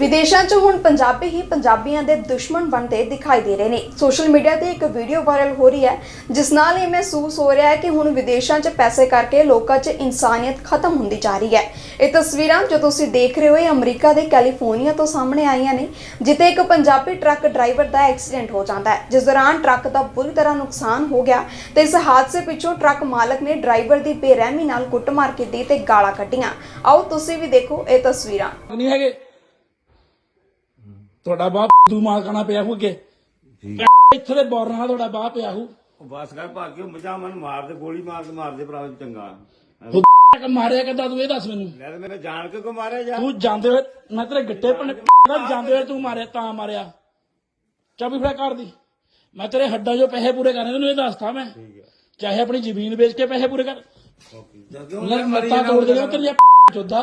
ਵਿਦੇਸ਼ਾਂ 'ਚ ਹੁਣ ਪੰਜਾਬੀ ਹੀ ਪੰਜਾਬੀਆਂ ਦੇ ਦੁਸ਼ਮਣ ਬਣਦੇ ਦਿਖਾਈ ਦੇ ਰਹੇ ਨੇ। ਸੋਸ਼ਲ ਮੀਡੀਆ ਤੇ ਇੱਕ ਵੀਡੀਓ ਵਾਇਰਲ ਹੋ ਰਹੀ ਹੈ, ਜਿਸ ਨਾਲ ਇਹ ਮਹਿਸੂਸ ਹੋ ਰਿਹਾ ਹੈ ਕਿ ਹੁਣ ਵਿਦੇਸ਼ਾਂ 'ਚ ਪੈਸੇ ਕਰਕੇ ਲੋਕਾਂ 'ਚ ਇਨਸਾਨੀਅਤ ਖਤਮ ਹੁੰਦੀ ਜਾ ਰਹੀ ਹੈ। ਇਹ ਤਸਵੀਰਾਂ ਜੋ ਤੁਸੀਂ ਦੇਖ ਰਹੇ ਹੋ, ਇਹ ਅਮਰੀਕਾ ਦੇ ਕੈਲੀਫੋਰਨੀਆ ਤੋਂ ਸਾਹਮਣੇ ਆਈਆਂ ਨੇ, ਜਿੱਥੇ ਇੱਕ ਪੰਜਾਬੀ ਟਰੱਕ ਡਰਾਈਵਰ ਦਾ ਐਕਸੀਡੈਂਟ ਹੋ ਜਾਂਦਾ ਹੈ। ਜਿਸ ਦੌਰਾਨ ਟਰੱਕ ਦਾ ਬੁਰੀ ਤਰ੍ਹਾਂ ਨੁਕਸਾਨ ਹੋ ਗਿਆ ਤੇ ਇਸ ਹਾਦਸੇ ਪਿੱਛੋਂ ਟਰੱਕ ਮਾਲਕ ਨੇ ਡਰਾਈਵਰ ਦੀ ਬੇਰਹਿਮੀ ਨਾਲ ਕੁੱਟਮਾਰ ਕੀਤੀ ਤੇ ਗਾਲਾਂ ਕੱਢੀਆਂ। ਆਓ ਤੁਸੀਂ ਵੀ ਦੇਖੋ ਇਹ ਤਸਵੀਰਾਂ। ਨਹੀਂ ਹੈਗੇ। ਤੁਹਾਡਾ ਬਾਪ ਦੂ ਮਾਲਕਾਣਾ ਪਿਆ ਹੋਊ ਅੱਗੇ। ਇੱਥੇ ਦੇ ਬੋਰਨਾਂ ਨਾਲ ਤੁਹਾਡਾ ਬਾਪ ਪਿਆ ਉਹ ਬਸ ਕਰ ਭਾਗਿਓ ਮਜਾ ਮਨ ਮਾਰ ਦੇ ਗੋਲੀ ਮਾਰ ਦੇ ਮਾਰ ਦੇ ਭਰਾ ਚੰਗਾ। ਕਿ ਮਾਰਿਆ ਕਿੱਦਾਂ ਤੂੰ ਇਹ ਦੱਸ ਮੈਨੂੰ। ਲੈ ਤੇ ਮੈਨੂੰ ਜਾਣ ਕੇ ਕੋ ਮਾਰਿਆ ਜਾ ਤੂੰ ਜਾਂਦੇ ਹੋਏ ਮੈਂ ਤੇਰੇ ਗਿੱਟੇ ਪਣ ਜਾਂਦੇ ਹੋਏ ਤੂੰ ਮਾਰਿਆ ਤਾਂ ਮਾਰਿਆ। ਚਾਬੀ ਫੜਾ ਕਰ ਦੀ। ਮੈਂ ਤੇਰੇ ਹੱਡਾਂ 'ਚੋਂ ਪੈਸੇ ਪੂਰੇ ਕਰਨੇ ਤੈਨੂੰ ਇਹ ਦੱਸਤਾ ਮੈਂ। ਚਾਹੇ ਆਪਣੀ ਜ਼ਮੀਨ ਵੇਚ ਕੇ ਪੈਸੇ ਪੂਰੇ ਕਰ। ਲੈ ਮੱਤਾ ਤੋੜ ਦੇ ਤੇਰੀ ਚੋਦਾ।